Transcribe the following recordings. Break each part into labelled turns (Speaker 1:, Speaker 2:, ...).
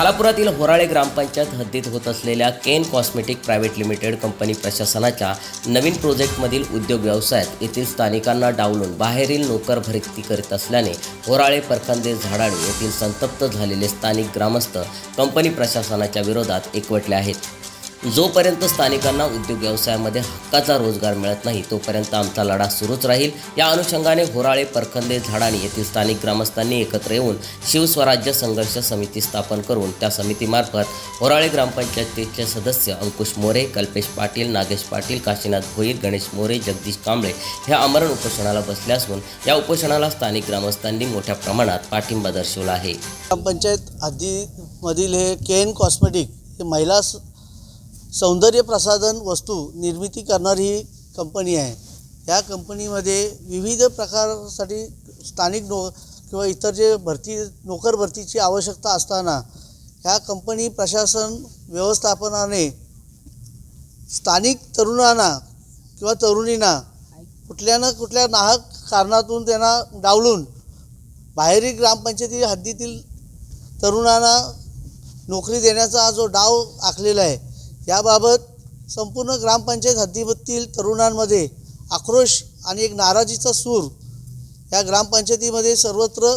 Speaker 1: खालापुरातील होराळे ग्रामपंचायत हद्दीत होत असलेल्या Ken Cosmetic Private Limited company प्रशासनाच्या नवीन प्रोजेक्टमधील उद्योग व्यवसायात येथील स्थानिकांना डावलून बाहेरील नोकर भरती करीत असल्याने होराळे परखंदे झाडाळू येथील संतप्त झालेले स्थानिक ग्रामस्थ कंपनी प्रशासनाच्या विरोधात एकवटले आहेत. जोपर्यंत स्थानिकांना उद्योग व्यवसायामध्ये हक्काचा रोजगार मिळत नाही तोपर्यंत आमचा लढा सुरूच राहील. या अनुषंगाने होराळे परखंदे झाडाणी येथील स्थानिक ग्रामस्थांनी एकत्र येऊन शिवस्वराज्य संघर्ष समिती स्थापन करून त्या समितीमार्फत होराळे ग्रामपंचायतीचे सदस्य अंकुश मोरे कल्पेश पाटील नागेश पाटील काशीनाथ भोईर गणेश मोरे जगदीश कांबळे हे आमरण उपोषणाला बसले असून या उपोषणाला स्थानिक ग्रामस्थांनी मोठ्या प्रमाणात पाठिंबा दर्शवला आहे.
Speaker 2: ग्रामपंचायत हद्दीमधील हे केन कॉस्मेटिक हे महिला सौंदर्य प्रसाधन वस्तू निर्मिती करणारी ही कंपनी आहे. या कंपनीमध्ये विविध प्रकारसाठी स्थानिक नो किंवा इतर जे भरती नोकर भरतीची आवश्यकता असताना ह्या कंपनी प्रशासन व्यवस्थापनाने स्थानिक तरुणांना किंवा तरुणींना कुठल्या ना कुठल्या नाहक कारणातून त्यांना डावलून बाहेरील ग्रामपंचायती हद्दीतील तरुणांना नोकरी देण्याचा जो डाव आखलेला आहे याबाबत संपूर्ण ग्रामपंचायत हद्दीतील तरुणांमध्ये आक्रोश आणि एक नाराजीचा सूर या ग्रामपंचायतीमध्ये सर्वत्र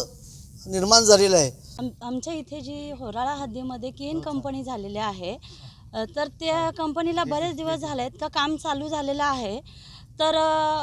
Speaker 2: निर्माण झालेला आहे.
Speaker 3: आम आमच्या इथे जी होराळा हद्दीमध्ये केन कंपनी झालेली आहे तर त्या कंपनीला बरेच दिवस झाले आहेत का काम चालू झालेलं आहे. तर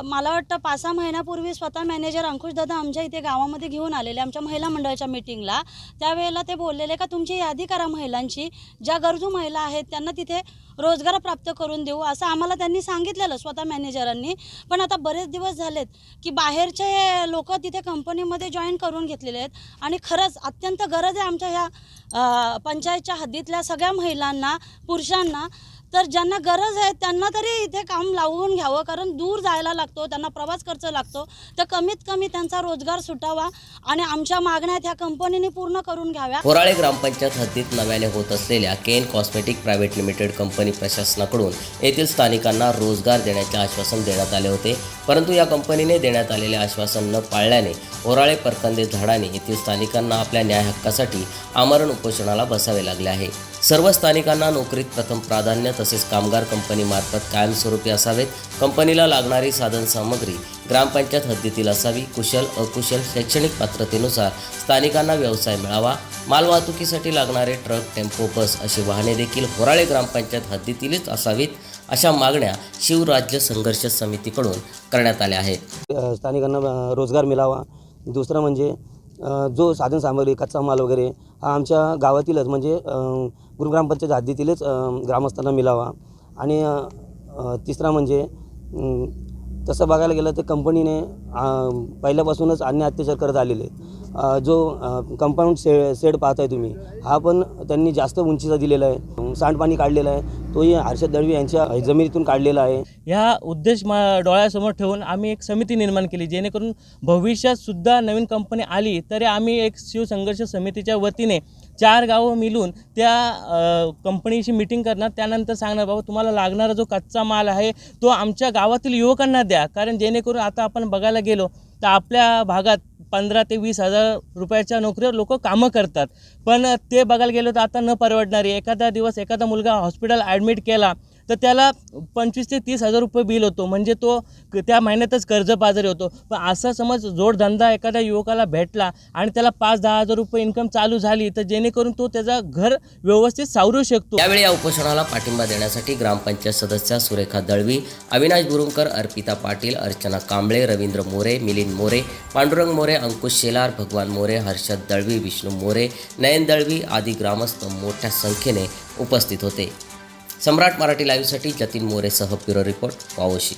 Speaker 3: मला वाटतं पाच सहा महिन्यापूर्वी स्वतः मॅनेजर अंकुशदादा आमच्या इथे गावामध्ये घेऊन आलेले आमच्या महिला मंडळाच्या मीटिंगला. त्यावेळेला ते बोललेले का तुमची यादी करा महिलांची. ज्या गरजू महिला आहेत त्यांना तिथे रोजगार प्राप्त करून देऊ. असं आम्हाला त्यांनी सांगितलेलं स्वतः मॅनेजरांनी. पण आता बरेच दिवस झालेत की बाहेरचे लोक तिथे कंपनीमध्ये जॉईन करून घेतलेले आहेत. आणि खरंच अत्यंत गरज आहे आमच्या ह्या पंचायतच्या हद्दीतल्या सगळ्या महिलांना पुरुषांना. तर ज्यांना गरज आहे त्यांना तरी इथे काम लावून घ्यावं कारण दूर जायला लागतो त्यांना प्रवास खर्च लागतो. तर कमीत कमी त्यांचा रोजगार सुटावा आणि आमच्या मागण्या त्या कंपनीने पूर्ण करून घ्याव्या.
Speaker 1: होराळे ग्रामपंचायत हद्दीत नव्याने होत असलेल्या Ken Cosmetic Private Limited company प्रशासनाकडून येथील स्थानिकांना रोजगार देण्याचे आश्वासन देण्यात आले होते. परंतु या कंपनीने देण्यात आलेले आश्वासन न पाळल्याने होराळे परकंदे झाडाने येथील स्थानिकांना आपल्या न्याय हक्कासाठी आमरण उपोषणाला बसावे लागले आहे. सर्व स्थानिकांना नोकरीत प्रथम प्राधान्य तसेच कामगार कंपनीमार्फत कायमस्वरूपी असावेत. कंपनीला लागणारी साधनसामग्री ग्रामपंचायत हद्दीतील असावी. कुशल अकुशल शैक्षणिक पात्रतेनुसार स्थानिकांना व्यवसाय मिळावा. मालवाहतुकीसाठी लागणारे ट्रक टेम्पो बस अशी वाहने देखील होराळे ग्रामपंचायत हद्दीतीलच असावीत अशा मागण्या शिवराज्य संघर्ष समितीकडून करण्यात आल्या आहेत.
Speaker 4: स्थानिकांना रोजगार मिळावा. दुसरं म्हणजे जो जो साधनसामग्री कच्चा माल वगैरे हा आमच्या गावातीलच म्हणजे गुरुग्रामपंचायत हद्दीतीलच ग्रामस्थांना मिळावा. आणि तिसरा म्हणजे तसं बघायला गेलं तर कंपनीने पहिल्यापासूनच अन्य अत्याचार करत आलेले जो कंपाऊंड से शेड पाहताय तुम्ही हा पण त्यांनी जास्त उंचीचा दिलेला आहे. सांडपाणी काढलेलं आहे. तोही हर्षद दळवी यांच्या जमिनीतून काढलेला आहे.
Speaker 5: ह्या उद्देश मा डोळ्यासमोर ठेवून आम्ही एक समिती निर्माण केली जेणेकरून भविष्यात सुद्धा नवीन कंपनी आली तरी आम्ही एक शिवसंघर्ष समितीच्या वतीने चार गावं मिळून त्या कंपनीशी मिटिंग करणार. त्यानंतर सांगणार बाबा तुम्हाला लागणारा जो कच्चा माल आहे तो आमच्या गावातील युवकांना द्या. कारण जेणेकरून आता आपण बघायला गेलो तर आपल्या भागात पंधरा ते वीस हजार रुपयाच्या नोकरीवर लोक कामं करतात. पण ते बघायला गेलं तर आता न परवडणारी एखादा दिवस एखादा मुलगा हॉस्पिटल ॲडमिट केला तर त्याला पंचवीस ते तीस हजार रुपये बिल होतो. म्हणजे तो त्या महिन्यातच कर्जबाजारी होतो. पण असा समज जोडधंदा एखाद्या युवकाला भेटला आणि त्याला पाच दहा हजार रुपये इन्कम चालू झाली तर जेणेकरून तो त्याचा घर व्यवस्थित सावरू शकतो.
Speaker 1: यावेळी या उपोषणाला पाठिंबा देण्यासाठी ग्रामपंचायत सदस्या सुरेखा दळवी अविनाश गुरुंकर अर्पिता पाटील अर्चना कांबळे रवींद्र मोरे मिलिंद मोरे पांडुरंग मोरे अंकुश शेलार भगवान मोरे हर्षद दळवी विष्णू मोरे नयन दळवी आदी ग्रामस्थ मोठ्या संख्येने उपस्थित होते. सम्राट मराठी लाईव्हसाठी जतीन मोरेसह ब्युरो रिपोर्ट वावोशी.